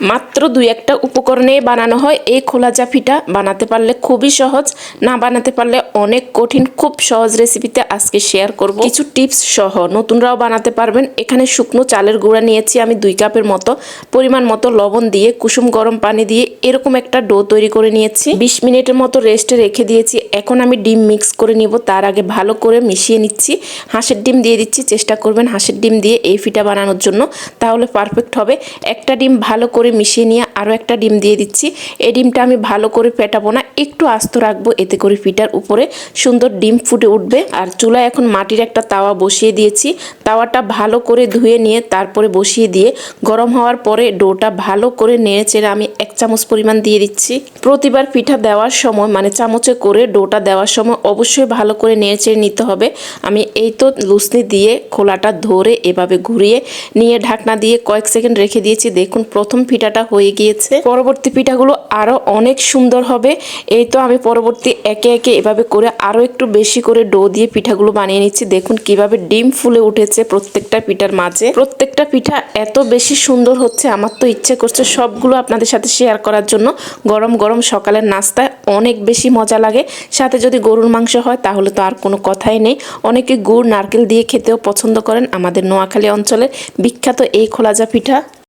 মাত্র দুই একটা উপকরণে বানানো হয়। এই খোলা জাফিটা বানাতে পারলে খুবই সহজ, না বানাতে পারলে অনেক কঠিন। খুব সহজ রেসিপিতে আজকে শেয়ার করব। কিছু টিপস সহ নতুনরাও বানাতে পারবেন। এখানে শুকনো চালের গুঁড়া নিয়েছি আমি দুই কাপের মতো। পরিমাণ মতো লবণ দিয়ে, কুসুম গরম পানি দিয়ে এরকম একটা ডো তৈরি করে নিয়েছি। বিশ মিনিটের মতো রেস্টে রেখে দিয়েছি। এখন আমি ডিম মিক্স করে নিব। তার আগে ভালো করে মিশিয়ে নিচ্ছি। হাঁসের ডিম দিয়ে দিচ্ছি। চেষ্টা করবেন হাঁসের ডিম দিয়ে এই ফিটা বানানোর জন্য। তাহলে পারফেক্ট হবে। একটা ডিম ভালো করে মিশিয়ে নিয়ে আরও একটা ডিম দিয়ে দিচ্ছি। এই ডিমটা আমি ভালো করে ফেটাবো না, একটু আস্ত রাখব, এতে করে ফিটার উপরে সুন্দর ডিম ফুটে উঠবে। আর চুলায় এখন মাটির একটা তাওয়া বসিয়ে দিয়েছি। তাওয়াটা ভালো করে ধুয়ে নিয়ে তারপরে বসিয়ে দিয়ে গরম হওয়ার পরে ডোটা ভালো করে নেড়ে চেড়ে আমি এক চামচ পরিমাণ দিয়ে দিচ্ছি। প্রতিবার পিঠা দেওয়ার সময় মানে চামচে করে ডোটা দেওয়ার সময় অবশ্যই ভালো করে নেড়ে চেড়ে নিতে হবে। আমি এই তো লুসনি দিয়ে খোলাটা ধরে এভাবে ঘুরিয়ে নিয়ে ঢাকনা দিয়ে কয়েক সেকেন্ড রেখে দিয়েছি। দেখুন, প্রথম পিঠাটা হয়ে গিয়েছে। পরবর্তী পিঠাগুলো আরও অনেক সুন্দর হবে। এই তো আমি পরবর্তী একে একে এভাবে করে আরও একটু বেশি করে ডো দিয়ে পিঠাগুলো বানিয়ে নিচ্ছি। দেখুন কীভাবে ডিম ফুলে উঠেছে প্রত্যেকটা পিঠার মাঝে। প্রত্যেকটা পিঠা এত বেশি সুন্দর হচ্ছে, আমার তো ইচ্ছে করছে সবগুলো আপনাদের সাথে শেয়ার করার জন্য। গরম গরম সকালের নাস্তায় অনেক বেশি মজা লাগে। সাথে যদি গরুর মাংস হয়, তাহলে তো আর কোনো কথাই নেই। অনেকে গুড়, নারকেল দিয়ে খেতেও পছন্দ করেন। আমাদের নোয়াখালী অঞ্চলের বিখ্যাত এই খোলাজা পিঠা